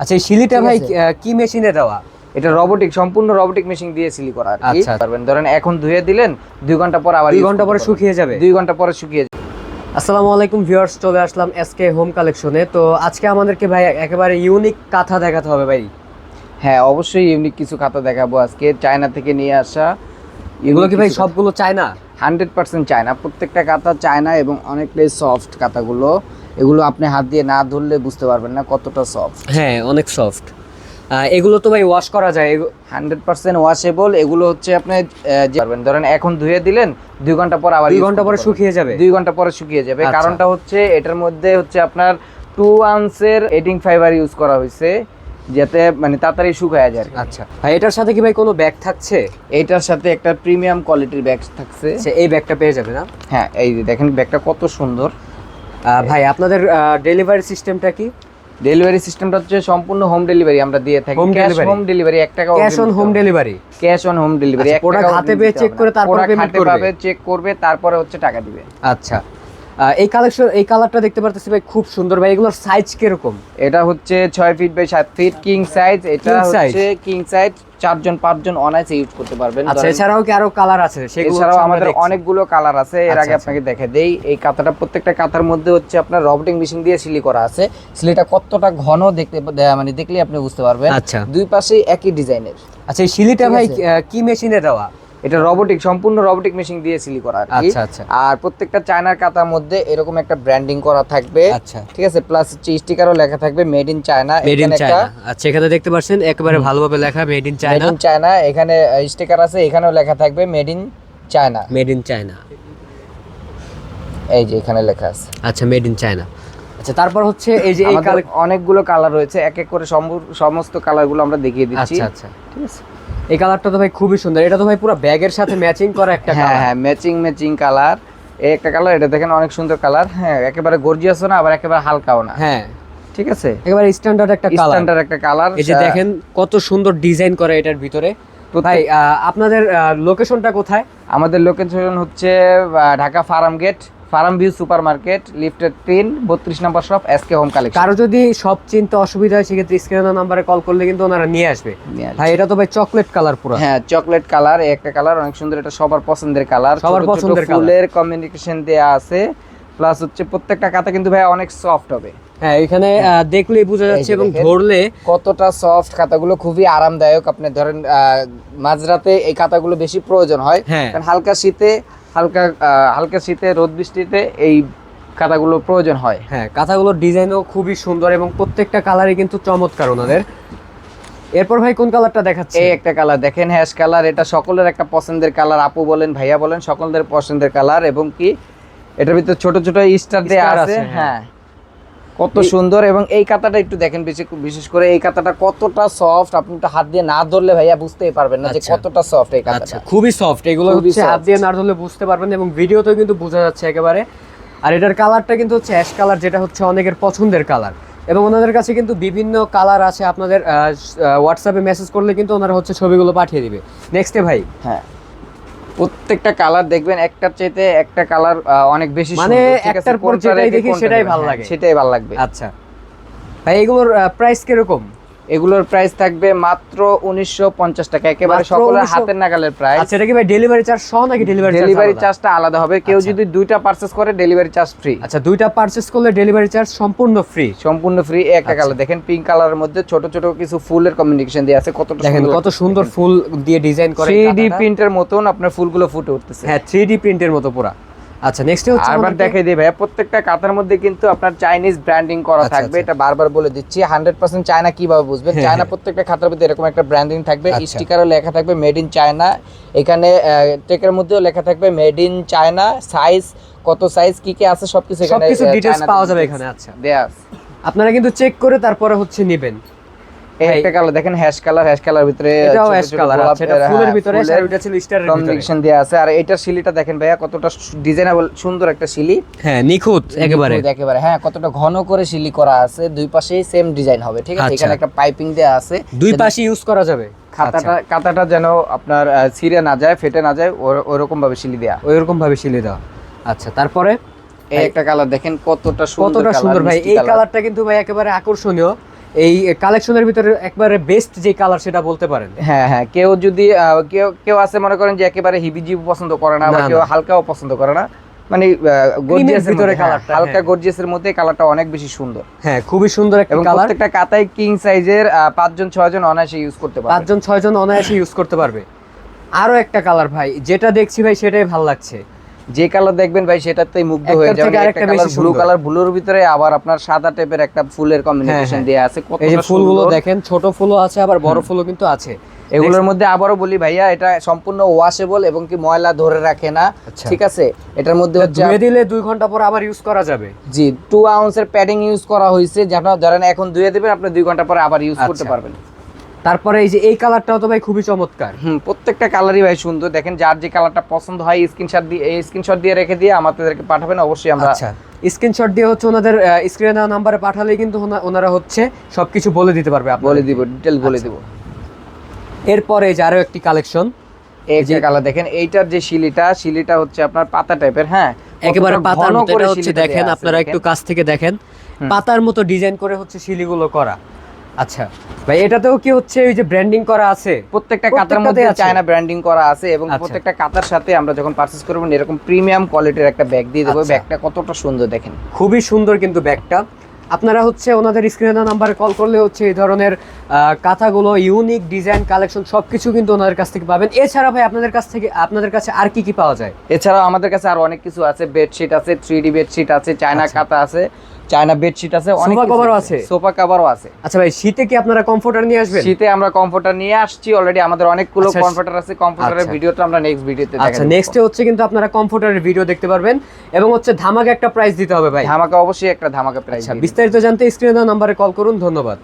আচ্ছা এই শিলিটা ভাই কি মেশিনে দেওয়া এটা রোবোটিক সম্পূর্ণ রোবোটিক মেশিন দিয়ে সিলি করা আচ্ছা। পারবেন? ধরেন এখন ধুয়ে দিলেন দুই ঘণ্টা পর আবার দুই ঘণ্টা পরে শুকিয়ে যাবে। দুই ঘণ্টা পরে শুকিয়ে যাবে। আসসালামু আলাইকুম ভিউয়ার্স চলে আসলাম এসকে হোম কালেকশনে তো আজকে আমাদেরকে ভাই একেবারে ইউনিক কাঁথা দেখাতে হবে ভাই। হ্যাঁ অবশ্যই ইউনিক কিছু খাতা দেখাবো আজকে। চায়না থেকে নিয়ে আসা এগুলো কি ভাই সবগুলো চায় না হান্ড্রেড পার্সেন্ট চায়না। প্রত্যেকটা কাতা চায়না এবং অনেকটাই সফট কাতাগুলো এগুলো আপনি হাত দিয়ে না ধরলে বুঝতে পারবেন না কতটা সফট। হ্যাঁ অনেক সফট। এগুলো তো ভাই ওয়াশ করা যায়। হান্ড্রেড পার্সেন্ট ওয়াশেবল এগুলো হচ্ছে আপনি পারবেন। ধরেন এখন ধুয়ে দিলেন দুই ঘণ্টা পর আবার দুই ঘণ্টা পরে শুকিয়ে যাবে। দুই ঘণ্টা পরে শুকিয়ে যাবে। আচ্ছা। কারণটা হচ্ছে এটার মধ্যে হচ্ছে আপনার টু আউন্সের এডিং ফাইবার ইউজ করা হয়েছে। যাতে মানে তাড়াতাড়ি শুকায় যায় আচ্ছা। ভাই এটার সাথে কি ভাই কোনো ব্যাগ থাকছে? এটার সাথে একটা প্রিমিয়াম কোয়ালিটির ব্যাগ থাকছে। আচ্ছা এই ব্যাগটা পেয়ে যাবে না? হ্যাঁ এই যে দেখেন ব্যাগটা কত সুন্দর। ভাই আপনাদের ডেলিভারি সিস্টেমটা কি? ডেলিভারি সিস্টেমটা হচ্ছে সম্পূর্ণ হোম ডেলিভারি আমরা দিয়ে থাকি। Home ক্যাশ হোম ডেলিভারি এক টাকা cash on home delivery cash on home delivery product হাতে পেয়ে check করে তারপর payment করবে? চেক করবে তারপরে হচ্ছে টাকা দিবে। আচ্ছা। এই কালেকশন এই কালারটা দেখতে পারতেছি ভাই খুব সুন্দর ভাই। এগুলোর সাইজ কীরকম? এটা হচ্ছে ছয় ফিট বাই সাত ফিট কিং সাইজ এটা হচ্ছে কিং সাইজ চারজন পাঁচজন অনায়াসে ইউজ করতে পারবেন। আচ্ছা এছাড়াও কি আরও কালার আছে? সেগুলো এছাড়াও আমাদের অনেকগুলো কালার আছে। এর আচ্ছা, আগে আচ্ছা। আপনাকে দেখে দেই। এই কাঁথাটা প্রত্যেকটা কাঁথার মধ্যে হচ্ছে আপনার রবটিং মেশিন দিয়ে সিলি করা আছে। সিলিটা কতটা ঘন দেখতে মানে দেখলে আপনি বুঝতে পারবেন। আচ্ছা। দুই পাশে একই ডিজাইনের আচ্ছা এই ঠিক ভাই কি মেশিনে দেওয়া? এটা রোবোটিক সম্পূর্ণ রোবোটিক মেশিন দিয়ে সিলি করা আচ্ছা, আচ্ছা। আর প্রত্যেকটা চায়নার কাতার মধ্যে এরকম একটা ব্র্যান্ডিং করা থাকবে। আচ্ছা। ঠিক আছে? প্লাস হচ্ছে স্টিকারও লেখা থাকবে made in China made in China আচ্ছা এখানে দেখতে পাচ্ছেন একেবারে ভালোভাবে লেখা made in China made in China এখানে স্টিকার আছে এখানেও লেখা থাকবে made in China made in China এই যে এখানে লেখা আছে। আচ্ছা মেড ইন চায়না আচ্ছা তারপর হচ্ছে এই যে অনেকগুলো কালার রয়েছে এক এক করে সমস্ত কালারগুলো আমরা দেখিয়ে দিচ্ছি। আচ্ছা আচ্ছা। ঠিক আছে? এই কালারটা তো ভাই খুবই সুন্দর। এটা তো ভাই পুরো ব্যাগের সাথে ম্যাচিং করা একটা হ্যাঁ হ্যাঁ ম্যাচিং ম্যাচিং কালার এই একটা কালার এটা দেখেন অনেক সুন্দর কালার হ্যাঁ একেবারে গর্জিয়াসও না আবার একেবারে হালকাও না। হ্যাঁ। ঠিক আছে? একেবারে স্ট্যান্ডার্ড একটা কালার স্ট্যান্ডার্ড একটা কালার এই যে দেখেন কত সুন্দর ডিজাইন করা এটার ভিতরে। তো ভাই আপনাদের লোকেশনটা কোথায়? আমাদের লোকেশন হচ্ছে Dhaka Farmgate. Farm view super market লিফটের তিন বত্রিশ নম্বর শপ এসকে হোম কালেকশন কারও যদি সব চিনতে অসুবিধা হয় সেক্ষেত্রে স্ক্রিনের নাম্বারে কল করলে কিন্তু ওনারা নিয়ে আসবে। ভাই এটা তো ভাই চকলেট কালার পুরো। হ্যাঁ চকলেট কালার একটা কালার অনেক সুন্দর এটা সবার পছন্দের কালার সবার পছন্দের ফুলের কমিউনিকেশন দেয়া আছে। প্লাস হচ্ছে প্রত্যেকটা কাতা কিন্তু ভাই অনেক সফট হবে। হ্যাঁ এখানে আহ, দেখলেই বোঝা যাচ্ছে এবং ধরলে কতটা সফট খাতাগুলো খুবই আরামদায়ক। আপনি ধরেন মাঝরাতে এই খাতাগুলো বেশি প্রয়োজন হয়। হ্যাঁ। কারণ হালকা শীতে হালকা হালকা শীতে রোদ বৃষ্টিতে এই কাঁথাগুলো প্রয়োজন হয়। হ্যাঁ কাঁথাগুলোর ডিজাইনও খুবই সুন্দর এবং প্রত্যেকটা কালারই কিন্তু চমৎকার ওনাদের। এরপর ভাই কোন কালারটা দেখাচ্ছে এই একটা কালার দেখেন হ্যাশ কালার। এটা সকলের একটা পছন্দের কালার। আপু বলেন ভাইয়া বলেন সকলদের পছন্দের কালার এবং কি এটার ভিতরে ছোট ছোট স্টার দেওয়া আছে। আছে, হ্যাঁ। কত সুন্দর এবং এই কাতাটা একটু দেখেন বেশি বিশেষ করে এই কাতাটা কতটা সফট আপনি তো হাত দিয়ে না ধরলে ভাইয়া বুঝতেই পারবেন না যে আচ্ছা। কতটা সফট এই আচ্ছা কাতাটা খুবই সফট এগুলো হচ্ছে হাত দিয়ে না ধরলে বুঝতে পারবেন এবং ভিডিওতেও কিন্তু বোঝা যাচ্ছে একেবারে। আর এটার কালারটা কিন্তু হচ্ছে অ্যাশ কালার যেটা হচ্ছে অনেকের পছন্দের কালার এবং ওনাদের কাছে কিন্তু বিভিন্ন কালার আছে আপনাদের হোয়াটসঅ্যাপে মেসেজ করলে কিন্তু ওনারা হচ্ছে ছবিগুলো পাঠিয়ে দিবে। নেক্সটে ভাই। হ্যাঁ। প্রত্যেকটা কালার দেখবেন একটার চাইতে একটা কালার অনেক বেশি মানে? একটার পর যেটাই দেখি সেটাই ভালো হ্যাঁ, লাগে। সেটাই ভালো লাগবে আচ্ছা ভাই এগুলোর প্রাইস কীরকম এগুলোর প্রাইস থাকবে মাত্র উনিশশো পঞ্চাশ টাকা। একেবারে সকলের হাতের নাগালের প্রাইস আচ্ছা এটা কি ভাই ডেলিভারি চার্জ সহ নাকি ডেলিভারি ডেলিভারি চার্জটা আলাদা? হবে। কেউ আচ্ছা। যদি দুইটা পারচেস করে ডেলিভারি চার্জ ফ্রি আচ্ছা দুইটা পারচেজ করলে ডেলিভারি চার্জ সম্পূর্ণ ফ্রি সম্পূর্ণ ফ্রি একটা। কালার দেখেন পিঙ্ক কালারের মধ্যে ছোট ছোট কিছু ফুলের কমিউনিকেশন দিয়ে আছে। কতটা দেখেন কত সুন্দর ফুল দিয়ে ডিজাইন করে থ্রি ডি প্রিন্টের মতন আপনার ফুলগুলো ফুটে উঠতেছে। হ্যাঁ থ্রি ডি প্রিন্টের মতো পুরা। আচ্ছা নেক্সট হচ্ছে আবার আমাদেরকে- দেখে দিই ভাইয়া প্রত্যেকটা কাতার মধ্যে কিন্তু আপনার চাইনিজ ব্র্যান্ডিং করা আচ্ছা, থাকবে। আচ্ছা। এটা বারবার বলে দিচ্ছি হান্ড্রেড পার্সেন্ট চায়না কীভাবে বুঝবেন? হ্যাঁ, চায়না হ্যাঁ। প্রত্যেকটা খাতার মধ্যে এরকম একটা ব্র্যান্ডিং থাকবে। আচ্ছা। স্টিকারও লেখা থাকবে মেড ইন চায়না এখানে টেকের মধ্যেও লেখা থাকবে মেড ইন চায়না সাইজ কত সাইজ কি কি আছে সবকিছু এখানে সবকিছু চায়নাতে পাওয়া যাবে এখানে আচ্ছা। দেয়া আপনারা কিন্তু চেক করে তারপরে হচ্ছে নেবেন। একটা কালার দেখেন হ্যাশ কালার হ্যাশ কালার ভিতরে এটাও কালার আছে এটা ফুলের ভিতরে ফুলের ছিল স্টারের ভিতরে। কমিউনিকেশন দেওয়া আছে। আর এইটার শিলিটা দেখেন ভাইয়া কতটা ডিজাইনেবল সুন্দর একটা শিলি। হ্যাঁ নিখুঁত একেবারে। একেবারে হ্যাঁ কতটা ঘন করে শিলি করা আছে দুই পাশেই সেম ডিজাইন হবে ঠিক আছে? আচ্ছা। এখানে একটা পাইপিং দেওয়া আছে। দুই পাশে ইউজ করা যাবে। আচ্ছা, খাতাটা কাতাটা যেন আপনার ছিঁড়ে না যায় ফেটে না যায় ওরকম ভাবে শিলি দেয়া। ওইরকম ভাবে শিলে দেওয়া। আচ্ছা তারপরে? এই একটা কালার দেখেন কতটা সুন্দর কতটা সুন্দর ভাই। এই। কালারটা কিন্তু ভাই একেবারে আকর্ষণীয়। এই কালেকশনের ভিতরে একবারে বেস্ট যে কালার সেটা বলতে পারেন। হ্যাঁ হ্যাঁ কেউ যদি কেউ কেউ আছে মনে করেন যে একেবারে হিবিজিবি পছন্দ করে না বা কেউ। হালকাও পছন্দ করে না মানে গর্জিয়াসের ভিতরে কালারটা হালকা হ্যাঁ। গর্জিয়াসের মধ্যে কালারটা অনেক বেশি সুন্দর। হ্যাঁ খুবই সুন্দর একটা কালার প্রত্যেকটা কাতায় কিং সাইজের পাঁচজন ছয়জন অনায়াসে ইউজ করতে পারবে। পাঁচজন ছয়জন অনায়াসে ইউজ করতে পারবে। আরও একটা কালার ভাই যেটা দেখছি ভাই সেটাই ভালো লাগছে। যে কালার দেখবেন ভাই সেটাতেই মুগ্ধ হয়ে যাবেন। একটা কালার ব্লু কালার ব্লুর ভিতরে আবার আপনার সাদা টাইপের একটা ফুলের কম্বিনেশন হ্যাঁ। দেয়া আছে। কত এই ফুলগুলো দেখেন ছোট ফুলও আছে আবার বড় ফুলও কিন্তু আছে। এগুলোর মধ্যে আবারও বলি ভাইয়া এটা সম্পূর্ণ ওয়াশেবল এবং কি ময়লা ধরে রাখে না। আচ্ছা। ঠিক আছে? এটার মধ্যে হচ্ছে ধুয়ে দিলে দুই ঘণ্টা পর আবার ইউজ করা যাবে। জি টু আউন্সের প্যাডিং ইউজ করা হয়েছে যেটা ধরেন এখন ধুয়ে দেবেন আপনি দুই ঘণ্টা পরে আবার ইউজ করতে আচ্ছা। পারবেন। তারপরে এই যে এই কালারটাও তো ভাই খুবই চমৎকার। হুম প্রত্যেকটা কালারই ভাই সুন্দর। দেখেন যার যে কালারটা পছন্দ হয় স্ক্রিনশট দিয়ে এই স্ক্রিনশট দিয়ে রেখে দিয়ে আমাদেরকে পাঠাবেন অবশ্যই আমরা আচ্ছা স্ক্রিনশট দিয়ে হচ্ছে ওনাদের স্ক্রিনে দেওয়া নাম্বারে পাঠালেই কিন্তু ওনারা হচ্ছে সবকিছু বলে দিতে পারবে বলে দিব ডিটেল বলে আচ্ছা। দিব। এরপরে এই যে আরও একটি কালেকশন এই যে কালার দেখেন এইটার যে শিলিটা শিলিটা হচ্ছে আপনার পাতা টাইপের হ্যাঁ? একেবারে পাতার মতো হচ্ছে দেখেন আপনারা একটু কাছ থেকে দেখেন। পাতার মতো ডিজাইন করে হচ্ছে শিলিগুলো করা। আচ্ছা। ভাই এটাতেও কি হচ্ছে ওই যে ব্র্যান্ডিং করা আছে? প্রত্যেকটা কাতার মধ্যে চায়না ব্র্যান্ডিং করা আছে এবং আচ্ছা। প্রত্যেকটা কাতার সাথে আমরা যখন পারচেজ করব এরকম প্রিমিয়াম কোয়ালিটির একটা ব্যাগ দিয়ে দেবো। আচ্ছা। ব্যাগটা কতটা সুন্দর দেখেন। খুবই সুন্দর কিন্তু ব্যাগটা আপনারা হচ্ছে ওনাদের স্ক্রিনে নাম্বারে কল করলে হচ্ছে এই ধরনের কাঁথাগুলো ইউনিক ডিজাইন কালেকশন সবকিছু কিন্তু ওনাদের কাছ থেকে পাবেন। এছাড়া ভাই আপনাদের কাছ থেকে আপনাদের কাছে আর কি কি পাওয়া যায়? এছাড়াও আমাদের কাছে আরও অনেক কিছু আছে। বেডশিট আছে থ্রি ডি বেডশিট আছে চায়না আচ্ছা। কাতা আছে। চায়না বেডশিট আছে অনেক কভারও আছে? সোফা কভারও আছে। আচ্ছা ভাই শীতে কি আপনারা কমফোর্টার নিয়ে আসবেন? শীতে আমরা কমফোর্টার নিয়ে আসছি অলরেডি আমাদের অনেকগুলো আচ্ছা, কমফোর্টার আছে কমফোর্টারের আচ্ছা। ভিডিওটা আমরা নেক্সট ভিডিওতে আচ্ছা নেক্সট নেক্সটে হচ্ছে কিন্তু আপনারা কমফোর্টারের ভিডিও দেখতে পারবেন। এবং হচ্ছে ধামাকা একটা প্রাইস দিতে হবে ভাই। ধামাকা অবশ্যই একটা ধামাকা প্রাইস আচ্ছা বিস্তারিত জানতে স্ক্রিনে দেওয়া নাম্বারে কল করুন ধন্যবাদ।